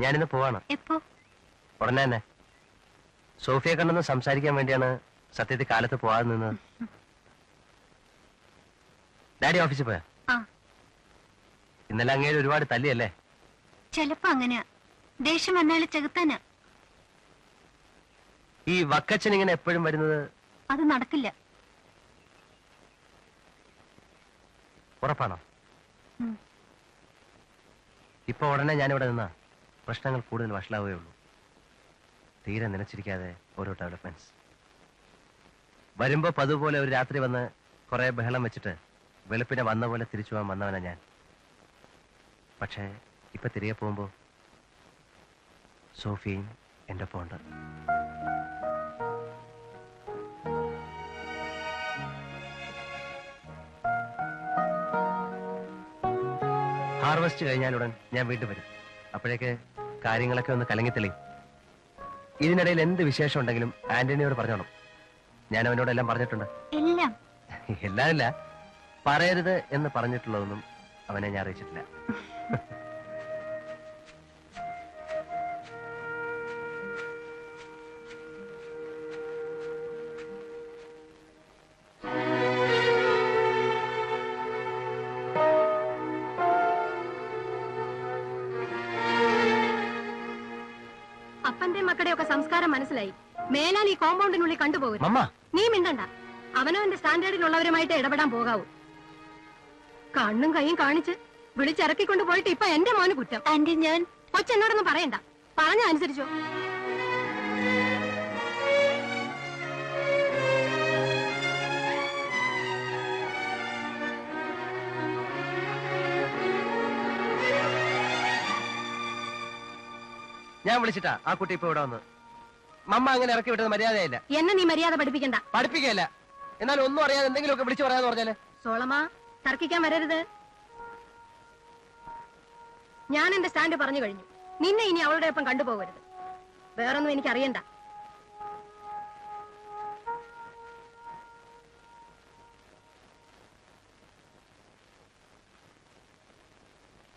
ഞാനിന്ന് പോവാണ്. എപ്പോ? ഉടനെ തന്നെ. സോഫിയെ കണ്ടൊന്ന് സംസാരിക്കാൻ വേണ്ടിയാണ് സത്യത്തിൽ കാലത്ത് പോവാതെ നിന്നത് ഡാഡി ഓഫീസിൽ പോയാ? ആ. ഇന്നലെ അങ്ങേര് ഒരുപാട് തല്ലിയല്ലേ? ചെലപ്പോ അങ്ങനെയാ. ദേഷ്യം വന്നാൽ ചെകുത്താനാ. ഈ വക്കച്ചൻ ഇങ്ങനെ എപ്പോഴും വരുന്നത്? അത് നടക്കില്ല. ഉറപ്പാണോ? ഉം. ഇപ്പൊ ഉടനെ ഞാനിവിടെ നിന്നാ. പ്രശ്നങ്ങൾ കൂടുതൽ വഷളാവുകയേ ഉള്ളൂ. തീരെ നിലച്ചിരിക്കാതെ ഓരോ ഡെവലപ്മെന്റ്സ് വരുമ്പോ പതുപോലെ ഒരു രാത്രി വന്ന് കുറെ ബഹളം വെച്ചിട്ട് വെളുപ്പിനെ വന്ന പോലെ തിരിച്ചു പോകാൻ വന്നവനാ ഞാൻ. പക്ഷേ ഇപ്പൊ തിരികെ പോകുമ്പോ സോഫിയും എന്റെ ഒപ്പം ഉണ്ട്. ഹാർവെസ്റ്റ് കഴിഞ്ഞാലുടൻ ഞാൻ വീണ്ടും വരും. അപ്പോഴേക്ക് കാര്യങ്ങളൊക്കെ ഒന്ന് കലങ്ങിത്തെളിയും ഇതിനിടയിൽ എന്ത് വിശേഷം ഉണ്ടെങ്കിലും ആന്റണിയോട് പറഞ്ഞോണം. ഞാൻ അവനോട് എല്ലാം പറഞ്ഞിട്ടുണ്ട്. എല്ലാം. എല്ലാം ഇല്ല പറയരുത് എന്ന് പറഞ്ഞിട്ടുള്ളതൊന്നും അവനെ ഞാൻ അറിയിച്ചിട്ടില്ല. അപ്പന്റെ മക്കളുടെ ഒക്കെ സംസ്കാരം മനസ്സിലായി. മേലാൽ ഈ കോമ്പൗണ്ടിനുള്ളിൽ കണ്ടുപോകരുത് മമ്മ. നീ മിണ്ടണ്ട. അവനവന്റെ സ്റ്റാൻഡേർഡിലുള്ളവരുമായിട്ട് ഇടപെടാൻ പോകാവൂ. കണ്ണും കൈയും കാണിച്ച് വിളിച്ചിറക്കിക്കൊണ്ട് പോയിട്ട് ഇപ്പൊ എന്റെ മോന് കുറ്റം. ആന്റി ഞാൻ കൊച്ചെന്നോടൊന്നും പറയണ്ട. പറഞ്ഞ അനുസരിച്ചോ. ഞാൻ വിളിച്ചിട്ടാ ആ കുട്ടി ഇപ്പൊ ഇവിടെ വന്ന്. മമ്മ അങ്ങനെ ഇറക്കി വിട്ടത് മര്യാദയല്ല. എന്നെ നീ മര്യാദ പഠിപ്പിക്കണ്ട. പഠിപ്പിക്കല്ല എന്നാൽ ഒന്നും അറിയാതെ എന്തെങ്കിലുമൊക്കെ വിളിച്ചു പറയാന്ന് പറഞ്ഞാൽ? സോളമ തർക്കിക്കാൻ വരരുത്. ഞാൻ എന്റെ സ്റ്റാൻഡ് പറഞ്ഞു കഴിഞ്ഞു. നിന്നെ ഇനി അവളുടെ ഒപ്പം കണ്ടുപോകരുത്. വേറൊന്നും എനിക്ക് അറിയണ്ട